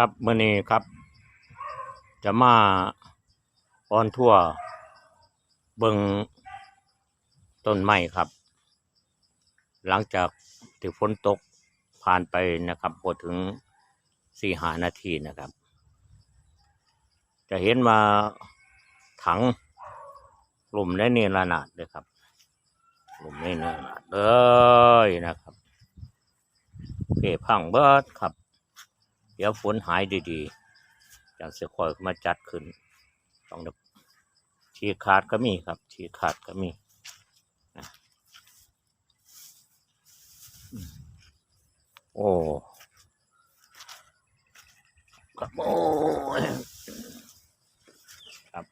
ครับเมื่อนี้ครับ จะมาออนทั่วร์เบิงต้นไม้ครับ หลังจากที่ฝนตกผ่านไปนะครับพอถึงสี่หานาทีนะครับ จะเห็นมาถังกลุ่มได้เนรนาดเลยครับกลุ่มได้เนรนาดเลยนะครับเพพังเบิดครับ เดี๋ยวฝนหายดีๆจากเสือคอยมาจัดขึ้น ต้องได้ฉีขาดก็มีครับฉีขาดก็มีโอ้ครับโอ้ครับ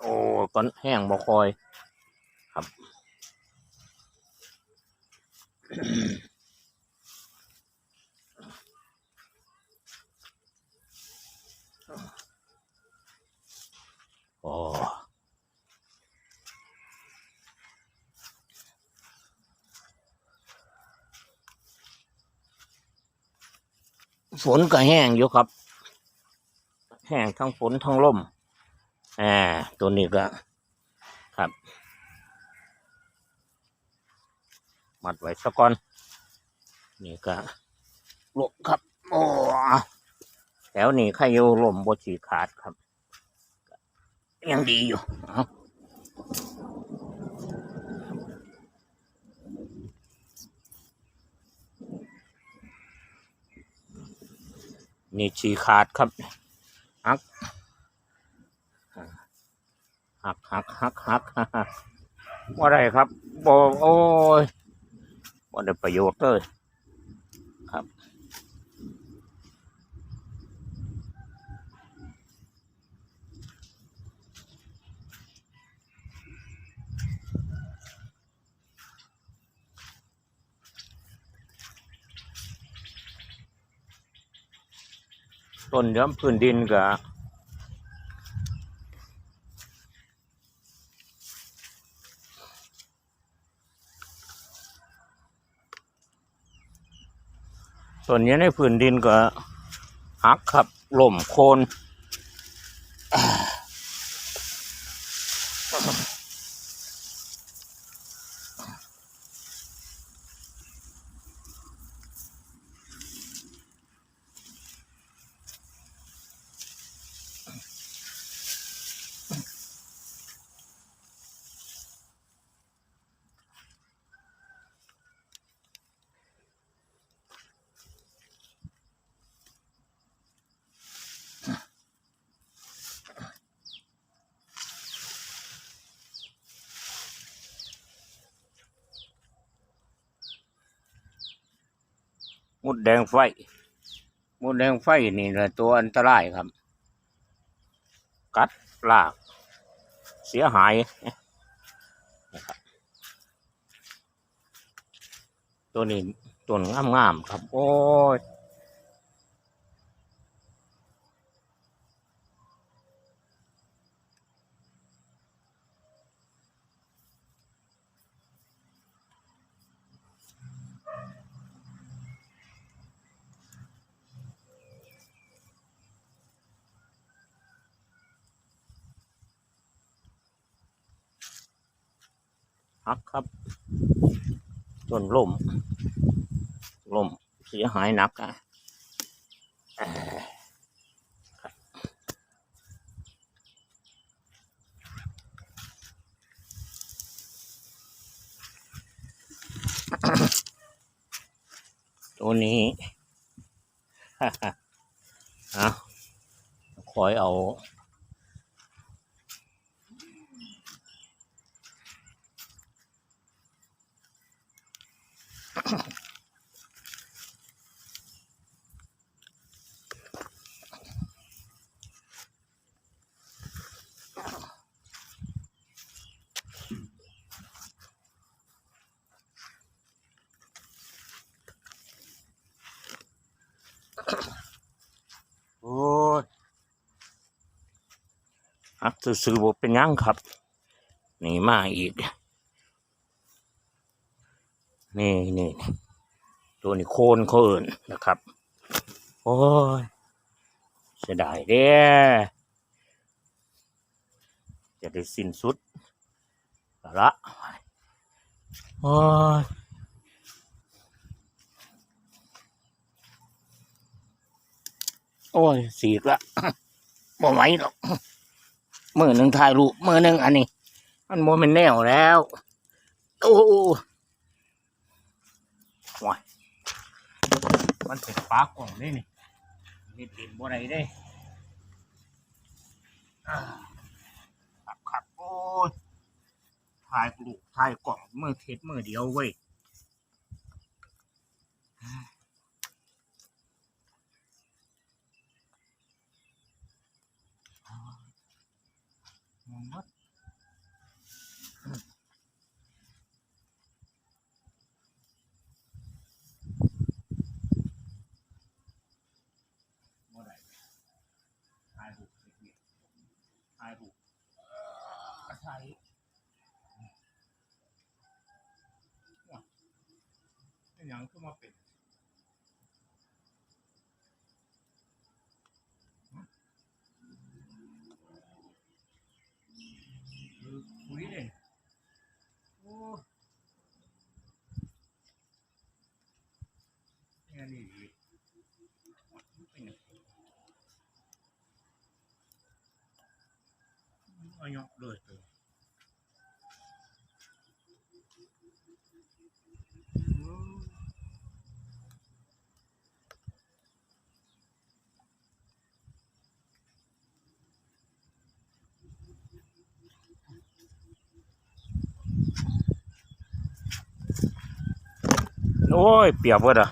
โอ้ตอนแห้งบ่คอย ครับ โอ้ฝนก็แห้งอยู่ครับ แห้งทั้งฝนทั้งลมอ่าตัวนี้ก็ครับ มัดไว้สักก่อน นี่ก็ลมครับ โอ้แถวนี้ใครอยู่ลมบฉีขาดครับ ยังดีอยู่เอานี่ฉีขาดครับหักหักหักหักหักหักว่าไรครับบอกโอ้ย ว่าได้ประโยชน์เลยครับต้นย้ำพื้นดินกับ่วนนี้ในพื้นดินก็หักขับล่มโคน มุดแดงไฟมุดแดงไฟนี่แหละตัวอันตรายครับ กัดลาก เสียหายนะครับตัวนี้ตัวงามๆครับ โอ้ย หักครับต้นล่มล่มเสียหายหนักอะตัวนี้เอาคอยเอา โอ้ยฮักซื้อๆบ่เป็นยังครับ นี่มาอีก นี่นี่ตัวนี้โคนเขาเอินนะครับ โอ้ยเสียดายเด้จะได้สิ้นสุดแล้วละโอ้ยโอ้ยสีกละบ่ไหวหรอกมือหนึ่งถ่ายรูปมือหนึ่งอันนี้ มันโมเมนแนวแล้ว โอ้ วยมันเป็นปลากล่องได้นี่นี่ติดบ่ได้ได้อ่าครับครับโอ้ยถ่ายกลูกถ่ายกล่องมือเท็ดมือเดียวเว้ยมองวัด บ่ได้ถ่ายรูปเฮ็ดเวียกถ่ายรูปก็ใช้ว้าเป็นหยังคือ มาเป็นฮะคือคุยเลยโอ้เนี่ยนี่ดีเป็นหยังเอายกเลยตัว โอ้ย เปียกเบิดอะ